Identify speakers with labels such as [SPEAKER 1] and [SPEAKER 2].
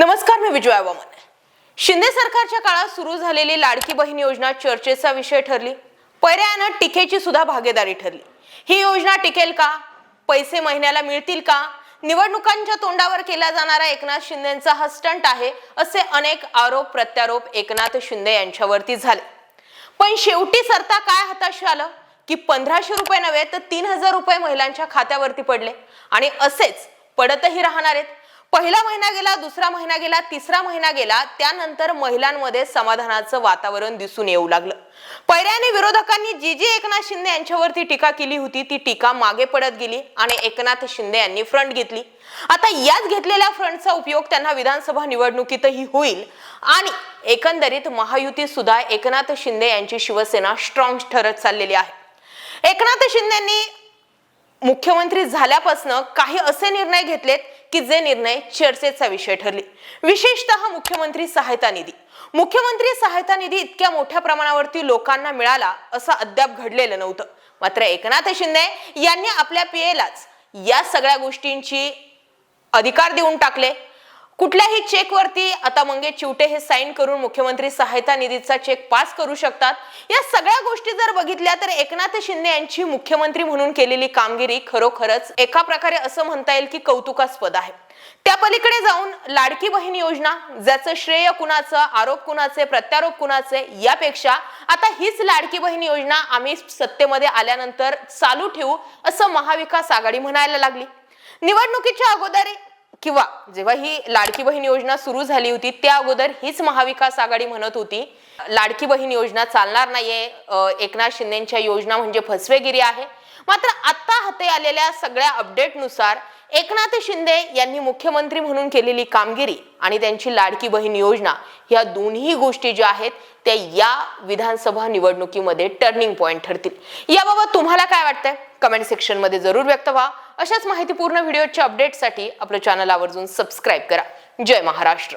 [SPEAKER 1] नमस्कार मी विजया वामन. शिंदे सरकारच्या काळात सुरू झालेली लाडकी बहीण योजना चर्चेचा विषय ठरली. पर्यायानं टीकेची सुद्धा भागीदारी ठरली. ही योजना टिकेल का? पैसे महिन्याला मिळतील का? निवडणुकांच्या तोंडावर केला जाणारा एकनाथ शिंदेचा हा स्टंट आहे असे अनेक आरोप प्रत्यारोप एकनाथ शिंदे यांच्यावरती झाले. पण शेवटी सरता काय हाताशी आलं? की पंधराशे रुपये नव्हे तर तीन हजार रुपये महिलांच्या खात्यावरती पडले. आणि असेच पडतही राहणार आहेत. पहिला महिना गेला दुसरा महिना गेला तिसरा महिना गेला त्यानंतर महिलांमध्ये समाधानाचं वातावरण दिसून येऊ लागलं. पहिल्याने विरोधकांनी जी जी एकनाथ शिंदे यांच्यावरती टीका केली होती ती टीका मागे पडत गेली आणि एकनाथ शिंदे यांनी फ्रंट घेतली. आता याच घेतलेल्या फ्रंटचा उपयोग त्यांना विधानसभा निवडणुकीतही होईल आणि एकंदरीत महायुती सुद्धा एकनाथ शिंदे यांची शिवसेना स्ट्रॉंग ठरत चाललेली आहे. एकनाथ शिंदेंनी मुख्यमंत्री झाल्यापासनं काही असे निर्णय घेतलेत की जे निर्णय चर्चेचा विषय ठरले. विशेषतः मुख्यमंत्री सहायता निधी. मुख्यमंत्री सहायता निधी इतक्या मोठ्या प्रमाणावरती लोकांना मिळाला असं अद्याप घडलेलं नव्हतं. मात्र एकनाथ शिंदे यांनी आपल्या पिएलाच या सगळ्या गोष्टींची अधिकार देऊन टाकले. कुठल्याही चेकवरती आता मंगेश चिवटे हे साईन करून मुख्यमंत्री सहायता निधीचा चेक पास करू शकतात. या सगळ्या गोष्टी जर बघितल्या तर एकनाथ शिंदे यांची मुख्यमंत्री म्हणून केलेली कामगिरी खरोखरच एका प्रकारे असं म्हणता येईल की कौतुकास्पद आहे. त्या पलीकडे जाऊन लाडकी बहीण योजना ज्याचं श्रेय कुणाचं आरोप कुणाचे प्रत्यारोप कुणाचे यापेक्षा आता हीच लाडकी बहीण योजना आम्ही सत्तेमध्ये आल्यानंतर चालू ठेवू असं महाविकास आघाडी म्हणायला लागली. निवडणुकीच्या अगोदर किंवा जेव्हा ही लाडकी बहीण योजना सुरू झाली होती त्या अगोदर हीच महाविकास आघाडी म्हणत होती लाडकी बहीण योजना चालणार नाहीये एकनाथ शिंदेच्या योजना म्हणजे फसवेगिरी आहे. मात्र आता हाती आलेल्या सगळ्या अपडेटनुसार एकनाथ शिंदे यांनी मुख्यमंत्री म्हणून केलेली कामगिरी आणि त्यांची लाडकी बहीण योजना या दोन्ही गोष्टी ज्या आहेत त्या या विधानसभा निवडणुकीमध्ये टर्निंग पॉईंट ठरतील. याबाबत तुम्हाला काय वाटतंय? कमेंट सेक्शनमध्ये जरूर व्यक्त व्हा. अशाच माहितीपूर्ण व्हिडिओच्या अपडेटसाठी आपलं चॅनल आवर्जून सबस्क्राईब करा. जय महाराष्ट्र.